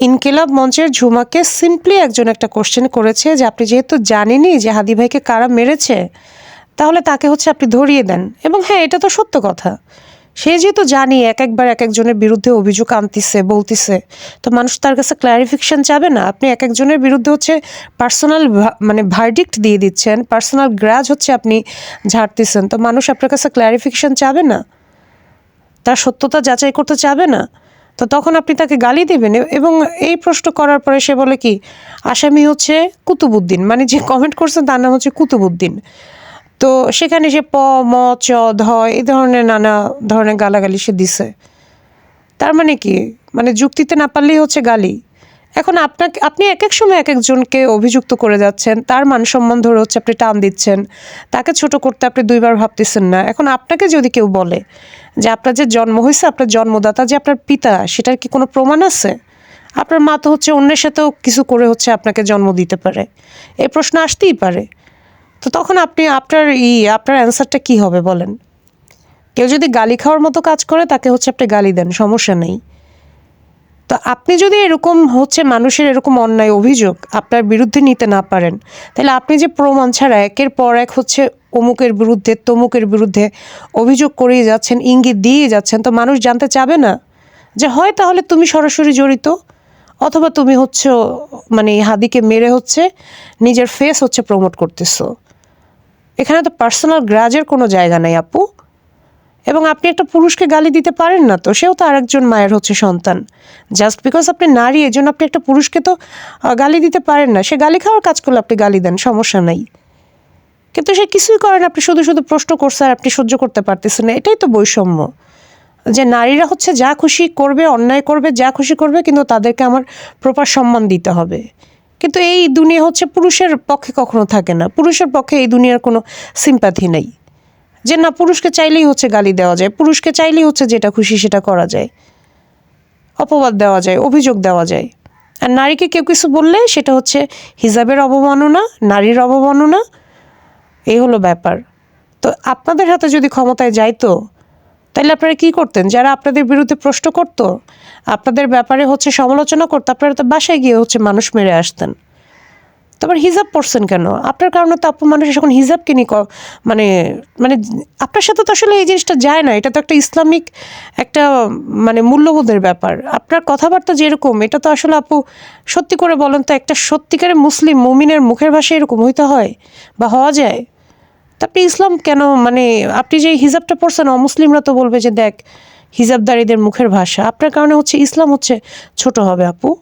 ইনকিলাব মঞ্চের ঝুমাকে সিম্পলি একজন একটা কোশ্চেন করেছে যে আপনি যেহেতু জানেনই যে হাদি ভাইকে কারা মেরেছে, তাহলে তাকে হচ্ছে আপনি ধরিয়ে দেন। এবং হ্যাঁ এটা তো সত্য কথা। সে যেহেতু জানি এক একবার এক একজনের বিরুদ্ধে অভিযোগ আনতিছে, বলতিছে, তো মানুষ তার কাছে ক্ল্যারিফিকেশন চাবে না। আপনি এক একজনের বিরুদ্ধে হচ্ছে পার্সোনাল মানে ভার্ডিক্ট দিয়ে দিচ্ছেন পার্সোনাল গ্রাজ হচ্ছে আপনি ঝাড়তেছেন, তো মানুষ আপনার কাছে ক্ল্যারিফিকেশন চাবে না? তার সত্যতা যাচাই করতে চাবে না? তো তখন আপনি তাকে গালি দেবেন এবং এই প্রশ্ন করার পরে সে বলে কি, আসামি হচ্ছে কুতুবুদ্দিন মানে যে কমেন্ট করছেন তার নাম হচ্ছে কুতুবুদ্দিন তো সেখানে সে প, ম, চ, ধ এই ধরনের নানা ধরনের গালাগালি সে দিছে। তার মানে কি? মানে যুক্তিতে না পারলেই হচ্ছে গালি। এখন আপনাকে, আপনি এক এক সময় এক একজনকে অভিযুক্ত করে যাচ্ছেন, তার মান সম্মান ধরে হচ্ছে আপনি টান দিচ্ছেন, তাকে ছোট করতে আপনি দুইবার ভাবতেছেন না। এখন আপনাকে যদি কেউ বলে যে আপনার যে জন্ম হয়েছে, আপনার জন্মদাতা যে আপনার পিতা, সেটার কি কোনো প্রমাণ আছে? আপনার মা তো হচ্ছে অন্যের সাথেও কিছু করে হচ্ছে আপনাকে জন্ম দিতে পারে। এই প্রশ্ন আসতেই পারে। তো তখন আপনি, আপনার ই, আপনার অ্যান্সারটা কি হবে বলেন? কেউ যদি গালি খাওয়ার মতো কাজ করে, তাকে হচ্ছে আপনি গালি দেন, সমস্যা নেই। তো আপনি যদি এরকম হচ্ছে মানুষের এরকম অন্যায় অভিযোগ আপনার বিরুদ্ধে নিতে না পারেন, তাহলে আপনি যে প্রমাণ ছাড়া একের পর এক হচ্ছে অমুকের বিরুদ্ধে, তমুকের বিরুদ্ধে অভিযোগ করিয়ে যাচ্ছেন, ইঙ্গিত দিয়ে যাচ্ছেন, তো মানুষ জানতে চাবে না যে হয় তাহলে তুমি সরাসরি জড়িত অথবা তুমি হচ্ছে মানে হাদিকে মেরে হচ্ছে নিজের ফেস হচ্ছে প্রমোট করতেছো। এখানে তো পার্সোনাল গ্রাজের কোনো জায়গা নেই আপু। এবং আপনি একটা পুরুষকে গালি দিতে পারেন না তো, সেও তো আরেকজন মায়ের হচ্ছে সন্তান। জাস্ট বিকজ আপনি নারী এই জন্য আপনি একটা পুরুষকে তো গালি দিতে পারেন না। সে গালি খাওয়ার কাজ করলে আপনি গালি দেন, সমস্যা নাই। কিন্তু সে কিছুই করেন আপনি শুধু শুধু প্রশ্ন করছে আর আপনি সহ্য করতে পারতেছেন না। এটাই তো বৈষম্য। যে নারীরা হচ্ছে যা খুশি করবে, অন্যায় করবে, যা খুশি করবে, কিন্তু তাদেরকে আমার প্রপার সম্মান দিতে হবে। কিন্তু এই দুনিয়া হচ্ছে পুরুষের পক্ষে কখনো থাকে না। পুরুষের পক্ষে এই দুনিয়ার কোনো সিম্প্যাথি নেই। যে না, পুরুষকে চাইলেই হচ্ছে গালি দেওয়া যায়, পুরুষকে চাইলেই হচ্ছে যেটা খুশি সেটা করা যায়, অপবাদ দেওয়া যায়, অভিযোগ দেওয়া যায়। আর নারীকে কেউ কিছু বললে সেটা হচ্ছে হিজাবের অবমাননা, নারীর অবমাননা এই হলো ব্যাপার। তো আপনাদের হাতে যদি ক্ষমতায় যাইতো তাহলে আপনারা কি করতেন? যারা আপনাদের বিরুদ্ধে প্রশ্ন করতো, আপনাদের ব্যাপারে হচ্ছে সমালোচনা করতো, আপনারা তো বাসায় গিয়ে হচ্ছে মানুষ মেরে আসতেন। তারপর হিজাব পড়ছেন কেন? আপনার কারণে তো আপু মানুষ এখন হিজাবকে নিয়ে ক- মানে মানে আপনার সাথে তো আসলে এই জিনিসটা যায় না। এটা তো একটা ইসলামিক একটা মানে মূল্যবোধের ব্যাপার। আপনার কথাবার্তা যেরকম, এটা তো আসলে আপু সত্যি করে বলেন তো একটা সত্যিকারের মুসলিম মুমিনের মুখের ভাষা এরকম হইতে হয় বা হওয়া যায়। তা আপনি ইসলাম কেন মানে আপনি যে হিজাবটা পড়ছেন অমুসলিমরা তো বলবে যে দেখ, হিজাবদারীদের মুখের ভাষা। আপনার কারণে হচ্ছে ইসলাম হচ্ছে ছোট হবে আপু।